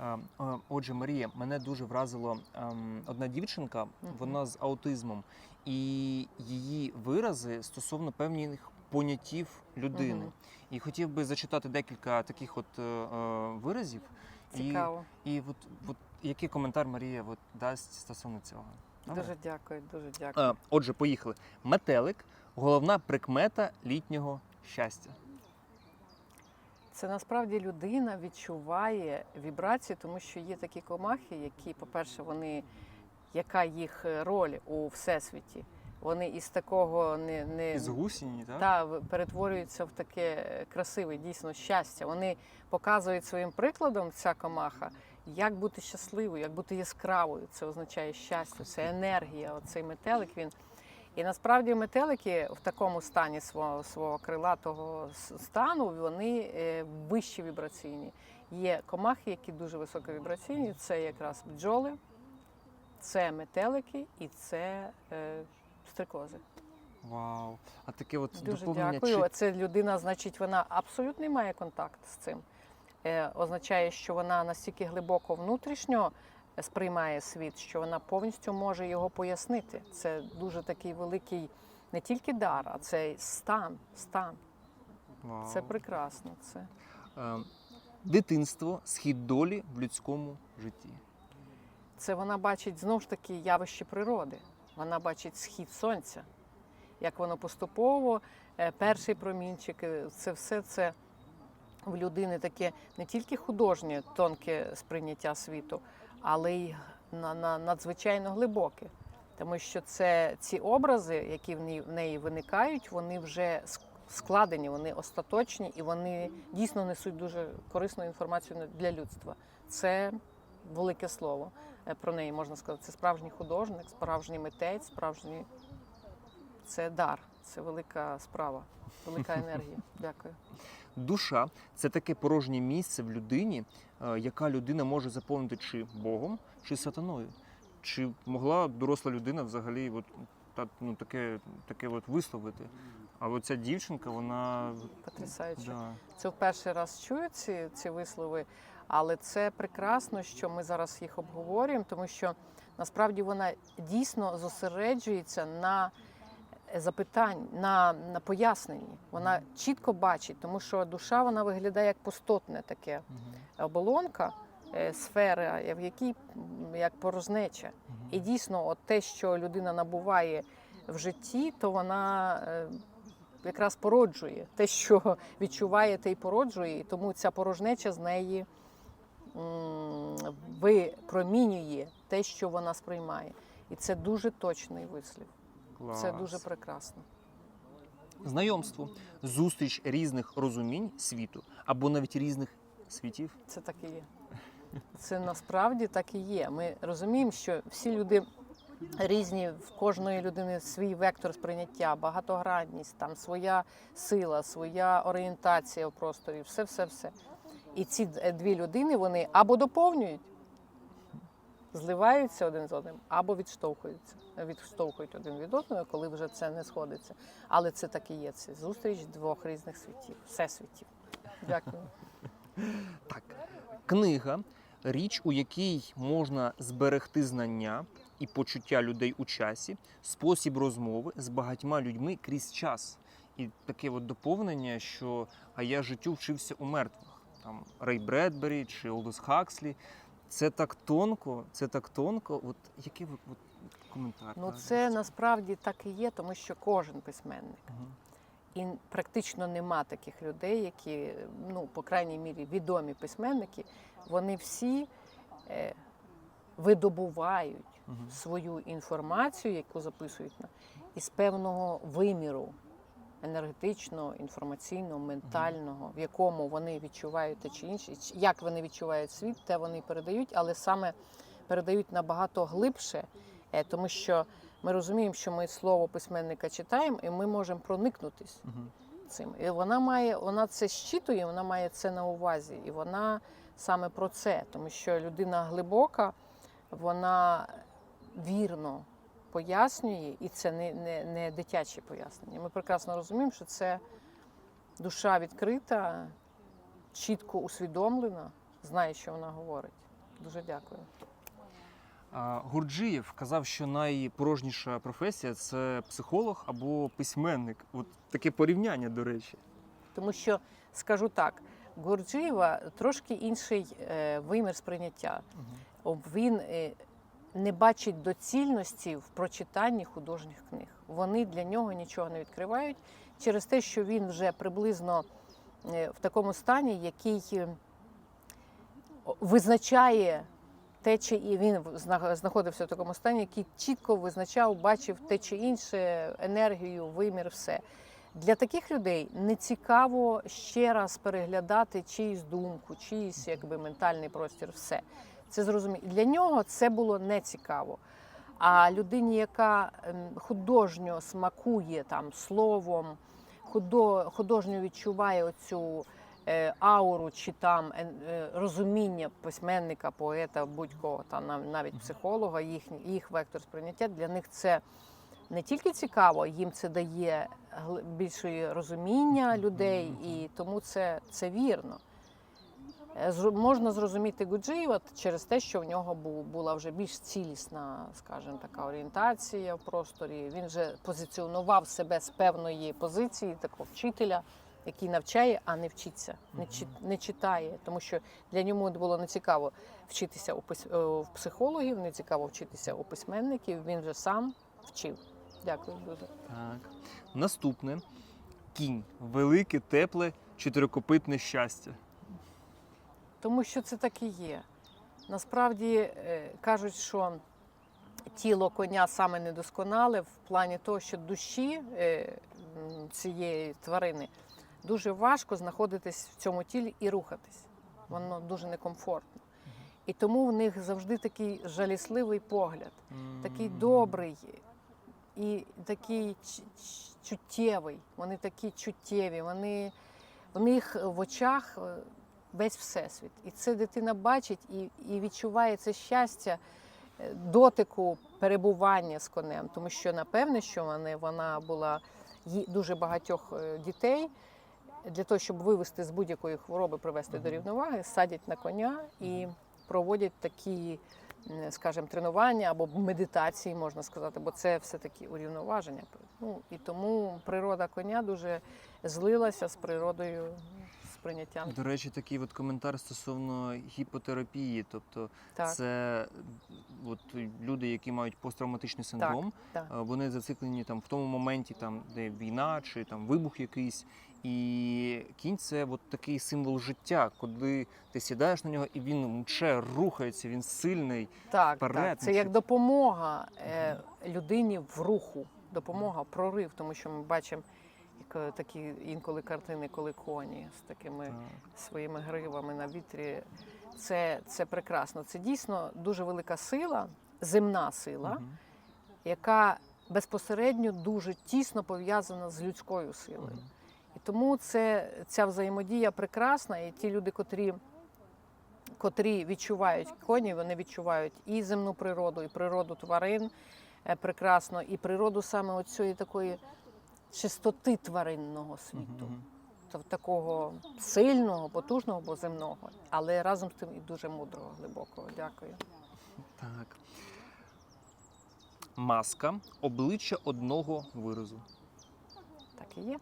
Е, е, Отже, Марія, мене дуже вразило ем, одна дівчинка, вона з аутизмом, і її вирази стосовно певних поняттів людини. І хотів би зачитати декілька таких от е, е, виразів. Цікаво. І, і от, от який коментар Марія от, дасть стосовно цього? Добре? Дуже дякую, дуже дякую. Отже, поїхали. Метелик головна прикмета літнього щастя. Це насправді людина відчуває вібрації, тому що є такі комахи, які, по-перше, вони яка їх роль у всесвіті. Вони із такого не, не Із гусіні, так? та перетворюються в таке красиве дійсно щастя. Вони показують своїм прикладом ця комаха, як бути щасливою, як бути яскравою. Це означає щастя, це енергія. Оцей метелик він. І насправді метелики в такому стані свого свого крилатого стану вони е, вищі вібраційні. Є комахи, які дуже високовібраційні. Це якраз бджоли, це метелики і це е, стрикози. Вау. А таке от Дуже доповнення дякую. чи Це людина, значить, вона абсолютно не має контакт з цим. Е, означає, що вона настільки глибоко внутрішньо сприймає світ, що вона повністю може його пояснити. Це дуже такий великий не тільки дар, а це стан. стан. Вау. Це прекрасно. Це Е, Дитинство схід долі в людському житті. це вона бачить знову ж таки явище природи. Вона бачить схід сонця, як воно поступово, е, перший промінчик, е, це все це в людини таке не тільки художнє, тонке сприйняття світу, але й на, на, надзвичайно глибоке. Тому що це ці образи, які в неї, в неї виникають, вони вже складені, вони остаточні і вони дійсно несуть дуже корисну інформацію для людства. Це велике слово е, про неї можна сказати. Це справжній художник, справжній митець, справжній це дар, це велика справа, велика енергія. Дякую. Душа це таке порожнє місце в людині, е, яка людина може заповнити чи Богом, чи сатаною. Чи могла доросла людина взагалі от, так, ну, таке, таке от висловити? А от ця дівчинка, вона. Потрясаюче. Да. Це в перший раз чую ці, ці вислови, але це прекрасно, що ми зараз їх обговорюємо, тому що насправді вона дійсно зосереджується на запитань, на, на поясненні. Вона чітко бачить, тому що душа вона виглядає як пустотне таке оболонка, е, сфера, в якій як порожнеча. І дійсно, от те, що людина набуває в житті, то вона е, якраз породжує те, що відчуває, те й породжує. І тому ця порожнеча з неї випромінює те, що вона сприймає. І це дуже точний вислів. Це дуже прекрасно. Знайомство, зустріч різних розумінь світу або навіть різних світів. Це так і є. Це насправді так і є. Ми розуміємо, що всі люди різні, в кожної людини свій вектор сприйняття, багатогранність, там своя сила, своя орієнтація в просторі, все, все, все. І ці дві людини вони або доповнюють, зливаються один з одним, або відштовхуються, відштовхують один від одного, коли вже це не сходиться. Але це так і є. Це зустріч двох різних світів, всесвітів. Дякую. Так, книга річ, у якій можна зберегти знання і почуття людей у часі, спосіб розмови з багатьма людьми крізь час. І таке от доповнення, що а я життю вчився у мертвих. Там Рей Бредбері чи Олдос Хакслі. Це так тонко, це так тонко. От який ви от, коментар? Ну, це насправді так і є, тому що кожен письменник. Мгм. І практично нема таких людей, які, ну, по крайній мірі, відомі письменники, вони всі е, видобувають Мгм. свою інформацію, яку записують із певного виміру енергетичного, інформаційного, ментального, в якому вони відчувають те чи інше, як вони відчувають світ, те вони передають, але саме передають набагато глибше, е, тому що ми розуміємо, що ми слово письменника читаємо, і ми можемо проникнутись цим. І вона має, вона це щитує, вона має це на увазі. І вона саме про це, тому що людина глибока, вона вірно пояснює, і це не, не, не дитяче пояснення. Ми прекрасно розуміємо, що це душа відкрита, чітко усвідомлена, знає, що вона говорить. Дуже дякую. Гурджиєв казав, що найпорожніша професія це психолог або письменник. От таке порівняння, до речі. Тому що скажу так, Гурджиєва трошки інший е, вимір сприйняття. Об- Він е, не бачить доцільності в прочитанні художніх книг. Вони для нього нічого не відкривають через те, що він вже приблизно е, в такому стані, який е, визначає те, чи і він знаходився в такому стані, який чітко визначав, бачив те чи інше, енергію, вимір, все. Для таких людей не цікаво ще раз переглядати чиюсь думку, чиїсь якби ментальний простір, все. Це зрозуміло. Для нього це було не цікаво. А людині, яка ем, художньо смакує там словом, художньо відчуває оцю е, ауру чи там е, е, розуміння письменника, поета, будь-кого, там нав- навіть психолога, їхній їх вектор сприйняття для них це не тільки цікаво, їм це дає більше розуміння людей, і тому це, це вірно. Е, Можна зрозуміти Гуджиєва через те, що в нього бу- була вже більш цілісна, скажімо, така орієнтація в просторі. Він вже позиціонував себе з певної позиції, такого вчителя, який навчає, а не вчиться, не, не читає. Тому що для нього було не цікаво вчитися у е, психологів, не цікаво вчитися у письменників. Він вже сам вчив. Дякую дуже. Так. Наступне кінь. Велике, тепле, чотирикопитне щастя. Тому що це так і є. Насправді е, кажуть, що тіло коня саме недосконале в плані того, що душі е, цієї тварини дуже важко знаходитись в цьому тілі і рухатись. Воно дуже некомфортно. І тому в них завжди такий жалісливий погляд, такий добрий і такий чуттєвий. Вони такі чуттєві, вони в них в очах е, весь всесвіт. І це дитина бачить і, і відчуває це щастя е, дотику перебування з конем. Тому що напевне, що вони, вона була дуже багатьох е, дітей. Для того, щоб вивести з будь-якої хвороби, привести до рівноваги, садять на коня і проводять такі, скажімо, тренування або медитації, можна сказати, бо це все-таки урівноваження. Ну, і тому природа коня дуже злилася з природою сприйняттям. До речі, такий от коментар стосовно гіпотерапії. Тобто, Так, це от люди, які мають посттравматичний синдром, так. е, вони зациклені там в тому моменті, там де війна чи там вибух якийсь. І кінь це от такий символ життя, коли ти сідаєш на нього і він мче, рухається, він сильний. Так, вперед, так. Це як допомога е, людині в руху, допомога, прорив, тому що ми бачимо такі інколи картини, коли коні з такими Так. своїми гривами на вітрі. Це, це прекрасно. Це дійсно дуже велика сила, земна сила, Мгм. яка безпосередньо дуже тісно пов'язана з людською силою. Мгм. І тому це, ця взаємодія прекрасна, і ті люди, котрі, котрі відчувають коні, вони відчувають і земну природу, і природу тварин е, прекрасно, і природу саме оцієї такої чистоти тваринного світу. Мгм. Такого сильного, потужного, бо земного, але разом з тим і дуже мудрого, глибокого. Дякую. Так. Маска обличчя одного виразу. Так і є.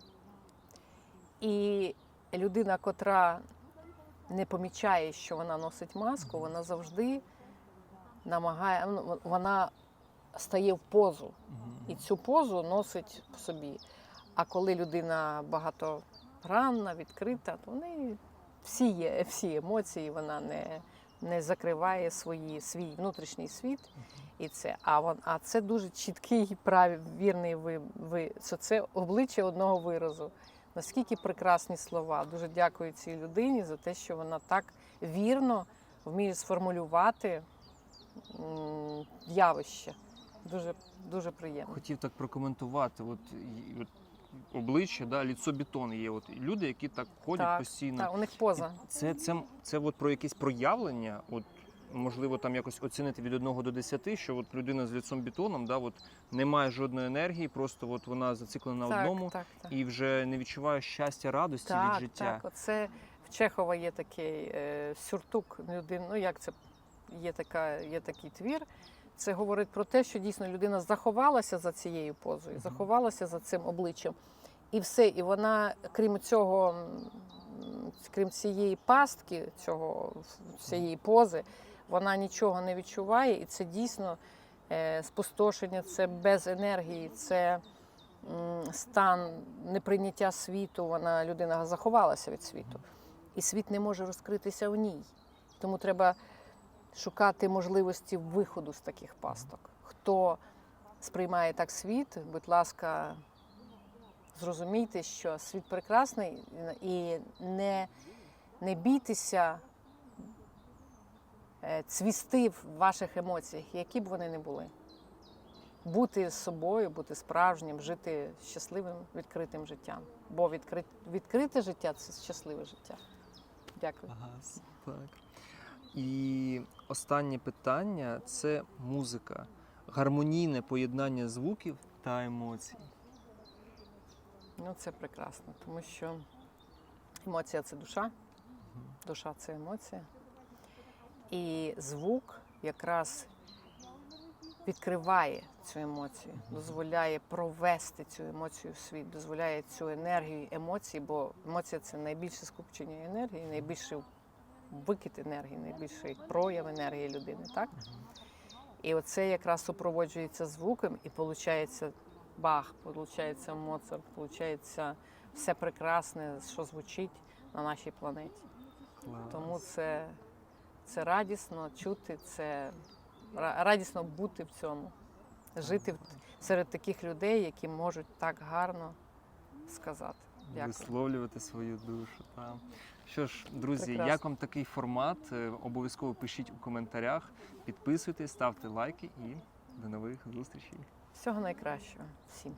І людина, котра не помічає, що вона носить маску, вона завжди намагає, ну, вона стає в позу. І цю позу носить в собі. А коли людина багатогранна, відкрита, то в неї всі є, всі емоції, вона не, не закриває свої, свій внутрішній світ. І це, а, вон, а це дуже чіткий, праві, вірний ви, ви, що це обличчя одного виразу. Наскільки прекрасні слова. Дуже дякую цій людині за те, що вона так вірно вміє сформулювати м, явище. Дуже, дуже приємно. Хотів так прокоментувати. От, от обличчя, да, ліцо бетон є. От люди, які так ходять Так, постійно. Так, у них поза. Це, це, це от про якесь проявлення. От, можливо, там якось оцінити від 1 до 10, що от людина з ліцом бетоном, да, от, не має жодної енергії, просто от вона зациклена на одному так, так. і вже не відчуває щастя, радості так, від життя. Так, оце в Чехова є такий е, сюртук людини. Ну як це є, така, є такий твір. Це говорить про те, що дійсно людина заховалася за цією позою, заховалася за цим обличчям. І все. І вона, крім цього, крім цієї пастки, цього, цієї пози, вона нічого не відчуває. І це дійсно е, спустошення, це без енергії, це стан неприйняття світу. Вона людина заховалася від світу. І світ не може розкритися в ній. Тому треба шукати можливості виходу з таких пасток. Хто сприймає так світ, будь ласка, зрозумійте, що світ прекрасний і не, не бійтеся е, цвісти в ваших емоціях, які б вони не були. Бути з собою, бути справжнім, жити щасливим, відкритим життям. Бо відкрит, відкрите життя це щасливе життя. Дякую. Ага, так. І останнє питання це музика, гармонійне поєднання звуків та емоцій. Ну, це прекрасно, тому що емоція це душа, душа це емоція. І звук якраз відкриває цю емоцію, дозволяє провести цю емоцію в світ, дозволяє цю енергію емоцій, бо емоція це найбільше скупчення енергії, найбільший викид енергії, найбільший прояв енергії людини, так? І оце якраз супроводжується звуком, і виходить Бах, виходить Моцарт, виходить все прекрасне, що звучить на нашій планеті. Клас. Тому це, це радісно чути, це радісно бути в цьому, жити серед таких людей, які можуть так гарно сказати. Дякую. висловлювати свою душу. Та. Що ж, друзі, Прекрасно. як вам такий формат? Е, Обов'язково пишіть у коментарях, підписуйтесь, ставте лайки і до нових зустрічей. Всього найкращого всім.